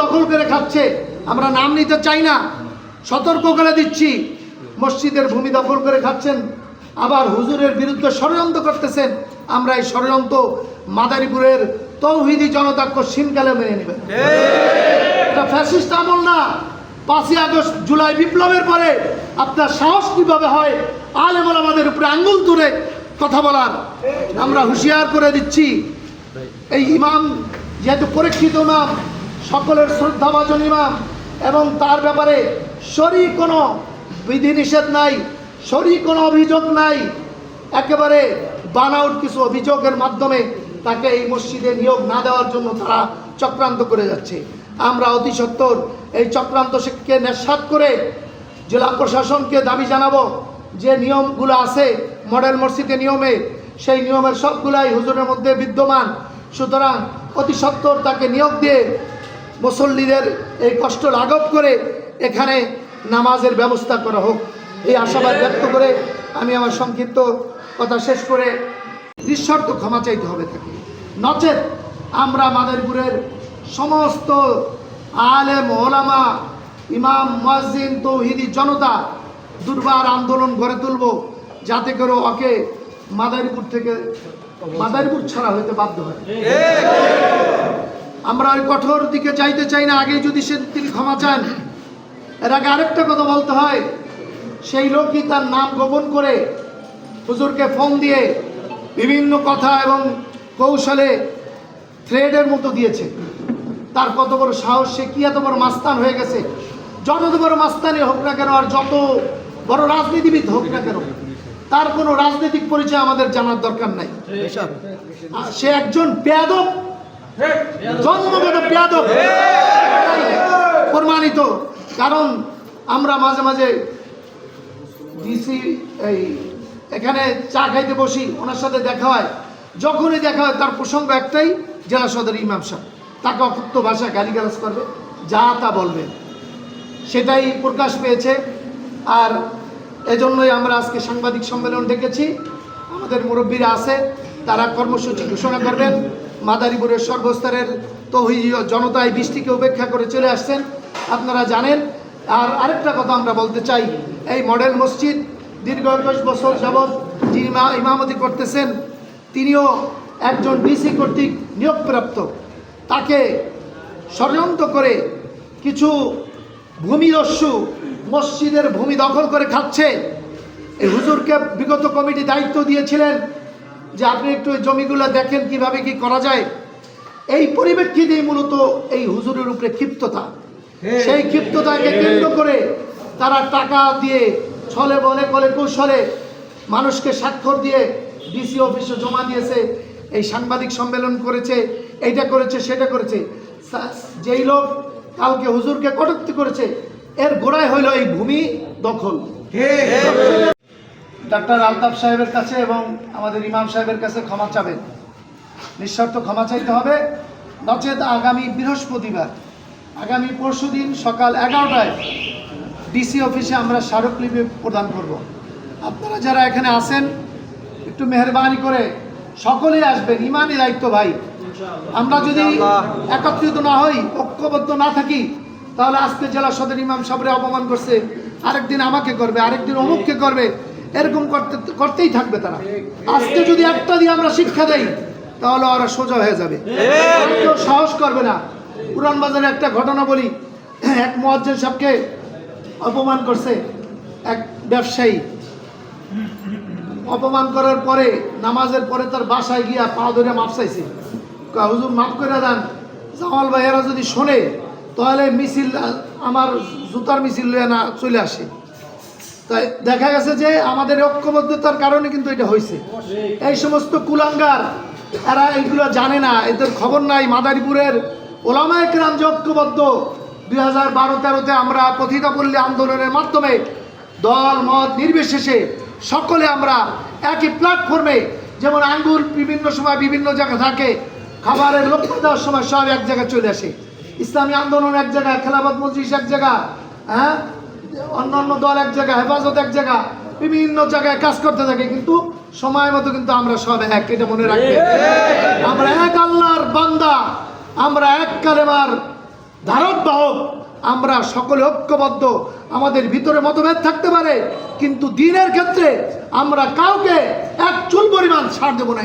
দখল করে খাচ্ছে। আমরা নাম নিতে চাই না। সতর্ক করে দিচ্ছি। মসজিদের ভূমি দখল করে খাচ্ছেন। আবার হুজুরের বিরুদ্ধে ষড়যন্ত্র করতেছেন। আমরা এই ষড়যন্ত্র মাদারীপুরের তৌহিদি জনতা কশিনকালে মেনে নেবেন। এটা ফ্যাসিস্ট আমল না। পাঁচই আগস্ট জুলাই বিপ্লবের পরে আপনার সাহস কীভাবে হয়? আলেমল আমাদের উপরে আঙ্গুল তুলে কথা বলার। আমরা হুঁশিয়ার করে দিচ্ছি। এই ইমাম যেহেতু পরীক্ষিত ইমাম সকলের শ্রদ্ধাভাজন ইমাম। এবং তার ব্যাপারে সরি কোনো বিধিনিষেধ নাই সরি কোনো অভিযোগ নাই। একেবারে বানাউট কিছু অভিযোগের মাধ্যমে তাকে এই মসজিদে নিয়োগ না দেওয়ার জন্য তারা চক্রান্ত করে যাচ্ছে। আমরা অতি সত্তর এই চক্রান্তকে নেশাত করে জেলা প্রশাসনকে দাবি জানাব যে নিয়মগুলো আছে, মডেল মসজিদে নিয়মে, সেই নিয়মের সবগুলাই হুজুরের মধ্যে বিদ্যমান। সুতরাং অতি সত্তর তাকে নিয়োগ দিয়ে মুসল্লিদের এই কষ্ট লাঘব করে এখানে নামাজের ব্যবস্থা করা হোক। এই আশাবাদ ব্যক্ত করে আমি আমার সংক্ষিপ্ত কথা শেষ করে নিঃশর্ত ক্ষমা চাইতে হবে তাকে। নচেত আমরা মাদারপুরের সমস্ত আলে ওলামা, ইমাম, মুয়াজ্জিন, তৌহিদি জনতা দুর্বার আন্দোলন গড়ে তুলব যাতে করে ওকে মাদারীপুর থেকে, মাদারীপুর ছাড়া হইতে বাধ্য হয়। আমরা ওই কঠোর দিকে চাইতে চাই না আগে যদি সে তিনি ক্ষমা চান। এর আগে আরেকটা কথা বলতে হয় সেই লোকই তার নাম গোপন করে হুজুরকে ফোন দিয়ে বিভিন্ন কথা এবং কৌশলে থ্রেডের মতো দিয়েছে। তার কত বড় সাহস সে কি এত বড় মাস্তান হয়ে গেছে? যত বড় মাস্তানি হোক না কেন আর যত বড় রাজনীতিবিদ হোক না কেন তার কোনো রাজনৈতিক পরিচয় আমাদের জানার দরকার নাই। সে একজন পেয়াদব জন্মগত পেয়াদব প্রমাণিত। কারণ আমরা মাঝে মাঝে ডিসি এই এখানে চা খাইতে বসি, ওনার সাথে দেখা হয়। যখনই দেখা হয়, তার প্রসঙ্গ একটাই, জেলা সদর ইমাম সাহেব। তাকে অকুক্ত ভাষায় গালিগালাজ করবে, যা তা বলবে। সেটাই প্রকাশ পেয়েছে। আর এজন্যই আমরা আজকে সাংবাদিক সম্মেলন ডেকেছি। আমাদের মুরব্বীরা আছে, তারা কর্মসূচি ঘোষণা করবেন। মাদারীপুরের সর্বস্তরের তহি জনতায় বৃষ্টিকে উপেক্ষা করে চলে আসছেন। আপনারা জানেন। আর আরেকটা কথা আমরা বলতে চাই, এই মডেল মসজিদ দীর্ঘ একুশ বছর যাবৎ যিনি ইমা- ইমামতি করতেছেন। তিনিও একজন ডিসি কর্তৃক নিয়োগপ্রাপ্ত। তাকে ষড়যন্ত্র করে কিছু ভূমিদস্যু মসজিদের ভূমি দখল করে খাচ্ছে। এই হুজুরকে বিগত কমিটি দায়িত্ব দিয়েছিলেন যে আপনি একটু এই জমিগুলো দেখেন কীভাবে কি করা যায়। এই পরিপ্রেক্ষিতেই মূলত এই হুজুরের উপরে ক্ষিপ্ততা। সেই ক্ষিপ্ততাকে কেন্দ্র করে তারা টাকা দিয়ে ছলে বলে কলে কৌশলে মানুষকে স্বাক্ষর দিয়ে ডিসি অফিসে জমা দিয়েছে এই সাংবাদিক সম্মেলন করেছে এইটা করেছে সেটা করেছে। যেই লোক কালকে হুজুরকে কটূক্তি করেছে এর গোড়ায় হইল এই ভূমি দখল। ডাক্তার আলতাফ সাহেবের কাছে এবং আমাদের ইমাম সাহেবের কাছে ক্ষমা চাবেন। নিঃশর্ত ক্ষমা চাইতে হবে। নচেত আগামী বৃহস্পতিবার আগামী পরশু দিন সকাল এগারোটায় ডিসি অফিসে আমরা স্মারকলিপি প্রদান করব। আপনারা যারা এখানে আসেন একটু মেহরবানি করে সকলেই আসবেন ইমানই দায়িত্ব ভাই। আমরা যদি একত্রিত না হই ঐক্যবদ্ধ না থাকি তাহলে আজকে জেলা সদর ইমাম সাহেবরে অপমান করছে। আরেকদিন আমাকে করবে আরেকদিন অমুককে করবে। এরকম করতে করতেই থাকবে তারা। আজকে যদি একটা দিয়ে আমরা শিক্ষা দেই তাহলে ওরা সোজা হয়ে যাবে। কেউ সাহস করবে না। পুরান বাজারে একটা ঘটনা বলি। এক মহাজ্জেন সাহেবকে অপমান করছে এক ব্যবসায়ী। অপমান করার পরে নামাজের পরে তার বাসায় গিয়া পা ধরে মাপ চাইছে। হুজুর মাফ করে দেন। জামাল ভাইয়েরা যদি শোনে তাহলে মিছিল আমার জুতার মিছিল লয়ে না চলে আসে। তাই দেখা গেছে যে আমাদের ঐক্যবদ্ধতার কারণে কিন্তু এটা হয়েছে। এই সমস্ত কুলাঙ্গার, এরা এইগুলো জানে না, এদের খবর নাই। মাদারীপুরের ওলামায় ক্রাম যে ঐক্যবদ্ধ, দুই হাজার বারো তেরোতে আমরা পথিতাপল্লী আন্দোলনের মাধ্যমে দল, মত নির্বিশেষে সকলে আমরা একই প্ল্যাটফর্মে যেমন আঙ্গুর বিভিন্ন সময় বিভিন্ন জায়গায় থাকে, খাবারের লক্ষ্য দেওয়ার সময় সব এক জায়গায় চলে আসে। ইসলামী আন্দোলন এক জায়গায়, খেলাফত মজলিস এক জায়গা হ্যাঁ? অন্যান্য দল এক জায়গায়, হেফাজত এক জায়গা বিভিন্ন জায়গায় কাজ করতে থাকে, কিন্তু সময় মতো কিন্তু আমরা সব এক, এটা মনে রাখবে আমরা এক আল্লাহর বান্দা, আমরা এক কালেমার ধারক বাহক আমরা সকলে ঐক্যবদ্ধ আমাদের ভিতরে মতভেদ থাকতে পারে, কিন্তু দিনের ক্ষেত্রে আমরা কাউকে এক চুল পরিমাণ ছাড় দেবো না।